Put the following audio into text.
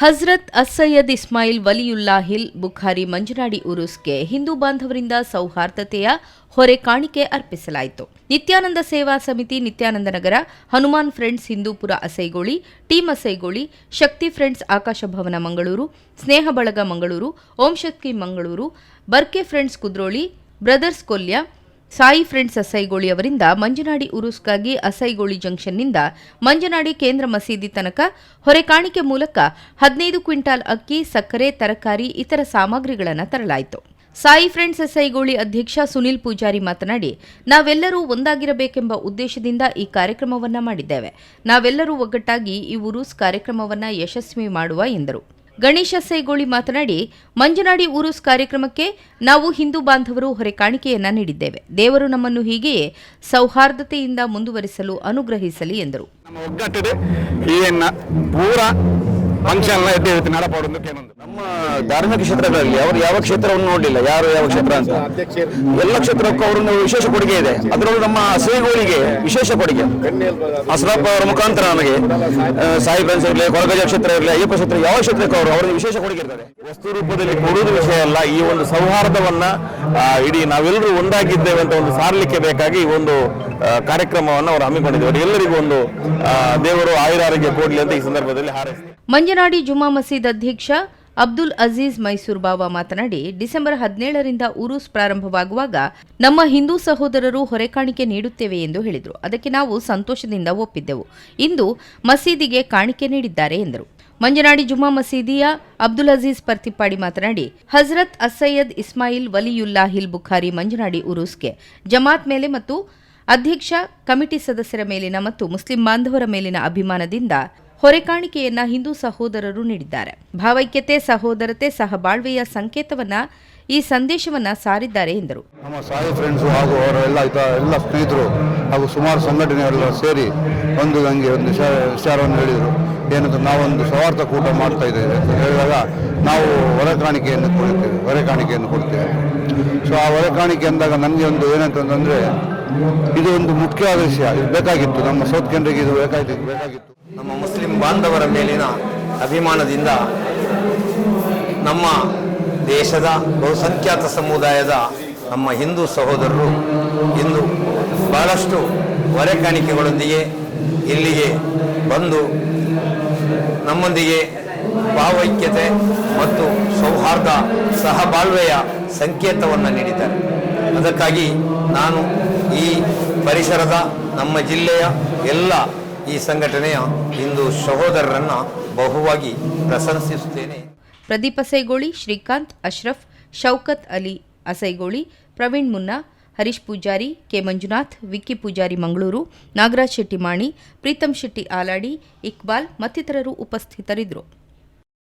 ಹಜ್ರತ್ ಅಸಯ್ಯದ್ ಇಸ್ಮಾಯಿಲ್ ವಲಿಯುಲ್ಲಾಹಿಲ್ ಬುಖಾರಿ ಮಂಜನಾಡಿ ಉರುಸ್ಗೆ ಹಿಂದೂ ಬಾಂಧವರಿಂದ ಸೌಹಾರ್ದತೆಯ ಹೊರೆ ಕಾಣಿಕೆ ಅರ್ಪಿಸಲಾಯಿತು. Nityananda Seva Samiti, Nityananda Nagar, Hanuman Friends Hindupura Asaigoli, Team Asaigoli, Shakti Friends Akasha Bhavana Mangaluru, Sneha Balaga Mangaluru, Om Shakti Mangaluru, Barke Friends Kudroli, Brothers Kolya Sai Friends Asaigoli ಅವರಿಂದ ಮಂಜನಾಡಿ ಉರುಸ್ಗಾಗಿ ಅಸೈಗೋಳಿ ಜಂಕ್ಷನ್ನಿಂದ ಮಂಜನಾಡಿ ಕೇಂದ್ರ ಮಸೀದಿ ತನಕ ಹೊರೆ ಕಾಣಿಕೆ ಮೂಲಕ ಹದಿನೈದು ಕ್ವಿಂಟಾಲ್ ಅಕ್ಕಿ, ಸಕ್ಕರೆ, ತರಕಾರಿ, ಇತರ ಸಾಮಗ್ರಿಗಳನ್ನು ತರಲಾಯಿತು. ಸಾಯಿ ಫ್ರೆಂಡ್ಸ್ ಎಸ್ಐಗೋಳಿ ಅಧ್ಯಕ್ಷ ಸುನಿಲ್ ಪೂಜಾರಿ ಮಾತನಾಡಿ, ನಾವೆಲ್ಲರೂ ಒಂದಾಗಿರಬೇಕೆಂಬ ಉದ್ದೇಶದಿಂದ ಈ ಕಾರ್ಯಕ್ರಮವನ್ನ ಮಾಡಿದ್ದೇವೆ. ನಾವೆಲ್ಲರೂ ಒಗ್ಗಟ್ಟಾಗಿ ಈ ಉರುಸ್ ಕಾರ್ಯಕ್ರಮವನ್ನ ಯಶಸ್ವಿ ಮಾಡುವ ಎಂದರು. ಗಣೇಶ ಸೈಗೋಳಿ ಮಾತನಾಡಿ, ಮಂಜನಾಡಿ ಊರುಸ್ ಕಾರ್ಯಕ್ರಮಕ್ಕೆ ನಾವು ಹಿಂದೂ ಬಾಂಧವರು ಹೊರೆ ಕಾಣಿಕೆಯನ್ನ ನೀಡಿದ್ದೇವೆ. ದೇವರು ನಮ್ಮನ್ನು ಹೀಗೆಯೇ ಸೌಹಾರ್ದತೆಯಿಂದ ಮುಂದುವರಿಸಲು ಅನುಗ್ರಹಿಸಲಿ ಎಂದರು. ಒಗ್ಗಟ್ಟಿದೆ ಧಾರ್ಮಿಕ ಕ್ಷೇತ್ರಗಳಲ್ಲಿ ಅವರು ಯಾವ ಕ್ಷೇತ್ರವನ್ನು ನೋಡಲಿಲ್ಲ, ಯಾರು ಯಾವ ಕ್ಷೇತ್ರ ಅಂತ. ಎಲ್ಲ ಕ್ಷೇತ್ರಕ್ಕೂ ಅವರನ್ನು ವಿಶೇಷ ಕೊಡುಗೆ ಇದೆ. ಅದರಲ್ಲೂ ನಮ್ಮ ಸೇಗೋಳಿಗೆ ವಿಶೇಷ ಕೊಡುಗೆ. ಅಸ್ರಾಪ್ ಅವರ ಮುಖಾಂತರ ನಮಗೆ ಸಾಯಿ ಫ್ರೆಂಡ್ಸ್ ಇರಲಿ ಕೊರಗಜ ಕ್ಷೇತ್ರ ಇರಲಿ, ಅಯ್ಯಪ್ಪ ಕ್ಷೇತ್ರ, ಯಾವ ಕ್ಷೇತ್ರಕ್ಕೂ ಅವರು ಅವರಿಗೆ ವಿಶೇಷ ಕೊಡುಗೆ ಇರ್ತಾರೆ ವಸ್ತು ರೂಪದಲ್ಲಿ ಕೊಡುವುದು ವಿಷಯ ಅಲ್ಲ, ಈ ಒಂದು ಸೌಹಾರ್ದವನ್ನ ಇಡೀ ನಾವೆಲ್ಲರೂ ಒಂದಾಗಿದ್ದೇವೆ ಅಂತ ಒಂದು ಸಾರಲಿಕ್ಕೆ ಬೇಕಾಗಿ ಈ ಒಂದು ಕಾರ್ಯಕ್ರಮವನ್ನು ಅವರು ಹಮ್ಮಿಕೊಂಡಿದ್ದೇವೆ ಎಲ್ಲರಿಗೂ ಒಂದು ದೇವರು ಆಯುರಾರೋಗ್ಯ ಕೊಡಲಿ ಅಂತ ಈ ಸಂದರ್ಭದಲ್ಲಿ ಹಾರೈಸ್ತಾರೆ ಮಂಜನಾಡಿ ಜುಮಾ ಮಸೀದ್ ಅಧ್ಯಕ್ಷ ಅಬ್ದುಲ್ ಅಜೀಜ್ ಮೈಸೂರ್ ಬಾವ ಮಾತನಾಡಿ, ಡಿಸೆಂಬರ್ ಹದಿನೇಳರಿಂದ ಉರುಸ್ ಪ್ರಾರಂಭವಾಗುವಾಗ ನಮ್ಮ ಹಿಂದೂ ಸಹೋದರರು ಹೊರೆಕಾಣಿಕೆ ನೀಡುತ್ತೇವೆ ಎಂದು ಹೇಳಿದರು. ಅದಕ್ಕೆ ನಾವು ಸಂತೋಷದಿಂದ ಒಪ್ಪಿದ್ದೆವು. ಇಂದು ಮಸೀದಿಗೆ ಕಾಣಿಕೆ ನೀಡಿದ್ದಾರೆ ಎಂದರು. ಮಂಜನಾಡಿ ಜುಮಾ ಮಸೀದಿಯ ಅಬ್ದುಲ್ ಅಜೀಜ್ ಪರ್ತಿಪ್ಪಾಡಿ ಮಾತನಾಡಿ, ಹಜರತ್ ಅಸ್ಸಯ್ಯದ್ ಇಸ್ಮಾಯಿಲ್ ವಲಿಯುಲ್ಲಾಹಿಲ್ ಬುಖಾರಿ ಮಂಜನಾಡಿ ಉರುಸ್ಗೆ ಜಮಾತ್ ಮೇಲೆ ಮತ್ತು ಅಧ್ಯಕ್ಷ ಕಮಿಟಿ ಸದಸ್ಯರ ಮೇಲಿನ ಮತ್ತು ಮುಸ್ಲಿಂ ಬಾಂಧವರ ಮೇಲಿನ ಅಭಿಮಾನದಿಂದ ಹೊರೆಕಾಣಿಕೆಯನ್ನ ಹಿಂದೂ ಸಹೋದರರು ನೀಡಿದ್ದಾರೆ. ಭಾವೈಕ್ಯತೆ, ಸಹೋದರತೆ ಸಹಬಾಳ್ವೆಯ ಸಂಕೇತವನ್ನ ಈ ಸಂದೇಶವನ್ನ ಸಾರಿದ್ದಾರೆ ಎಂದರು. ನಮ್ಮ ಸಾಯಿ ಫ್ರೆಂಡ್ಸ್ ಹಾಗೂ ಅವರ ಎಲ್ಲ ಸ್ನೇಹಿತರು ಹಾಗೂ ಸುಮಾರು ಸಂಘಟನೆಗಳೆಲ್ಲ ಸೇರಿ ಒಂದು ನನಗೆ ಒಂದು ವಿಚಾರವನ್ನು ಹೇಳಿದರು. ಏನಂತ ನಾವೊಂದು ಸ್ವಾರ್ಥ ಕೂಟ ಮಾಡ್ತಾ ಇದ್ದೇವೆ ಅಂತ ಹೇಳಿದಾಗ ನಾವು ಹೊರೆ ಕಾಣಿಕೆಯನ್ನು ಕೊಡ್ತೇವೆ ಹೊರೆ ಕಾಣಿಕೆಯನ್ನು ಕೊಡ್ತೇವೆ ಸೊ ಆ ಹೊರೆ ಕಾಣಿಕೆ ಅಂದಾಗ ನನಗೆ ಒಂದು ಏನಂತಂದರೆ ಇದು ಒಂದು ಮುಖ್ಯವಾದ ವಿಷಯ ಇದು ಬೇಕಾಗಿತ್ತು. ನಮ್ಮ ಸೌತ್ ಕೆನರಿಗೆ ಇದು ಬೇಕಾಗಿತ್ತು ಬೇಕಾಗಿತ್ತು. ನಮ್ಮ ಮುಸ್ಲಿಂ ಬಾಂಧವರ ಮೇಲಿನ ಅಭಿಮಾನದಿಂದ ನಮ್ಮ ದೇಶದ ಬಹುಸಂಖ್ಯಾತ ಸಮುದಾಯದ ನಮ್ಮ ಹಿಂದೂ ಸಹೋದರರು ಇಂದು ಬಹಳಷ್ಟು ಹೊರೆ ಕಾಣಿಕೆಗಳೊಂದಿಗೆ ಇಲ್ಲಿಗೆ ಬಂದು ನಮ್ಮೊಂದಿಗೆ ಭಾವೈಕ್ಯತೆ ಮತ್ತು ಸೌಹಾರ್ದ ಸಹಬಾಳ್ವೆಯ ಸಂಕೇತವನ್ನು ನೀಡಿದ್ದಾರೆ. ಅದಕ್ಕಾಗಿ ನಾನು ಈ ಪರಿಸರದ ನಮ್ಮ ಜಿಲ್ಲೆಯ ಎಲ್ಲ ಈ ಸಂಘಟನೆಯ ಹಿಂದೂ ಸಹೋದರರನ್ನು ಬಹುವಾಗಿ ಪ್ರಶಂಸಿಸುತ್ತೇನೆ. ಪ್ರದೀಪ್ ಅಸೈಗೋಳಿ, ಶ್ರೀಕಾಂತ್ ಅಶ್ರಫ್, ಶೌಕತ್ ಅಲಿ ಅಸೈಗೋಳಿ, ಪ್ರವೀಣ್ ಮುನ್ನಾ, ಹರೀಶ್ ಪೂಜಾರಿ, ಕೆ ಮಂಜುನಾಥ್, ವಿಕ್ಕಿ ಪೂಜಾರಿ ಮಂಗಳೂರು, ನಾಗರಾಜ್ ಶೆಟ್ಟಿ ಮಾಣಿ ಪ್ರೀತಂ ಶೆಟ್ಟಿ ಆಲಾಡಿ, ಇಕ್ಬಾಲ್ ಮತ್ತಿತರರು ಉಪಸ್ಥಿತರಿದ್ದರು.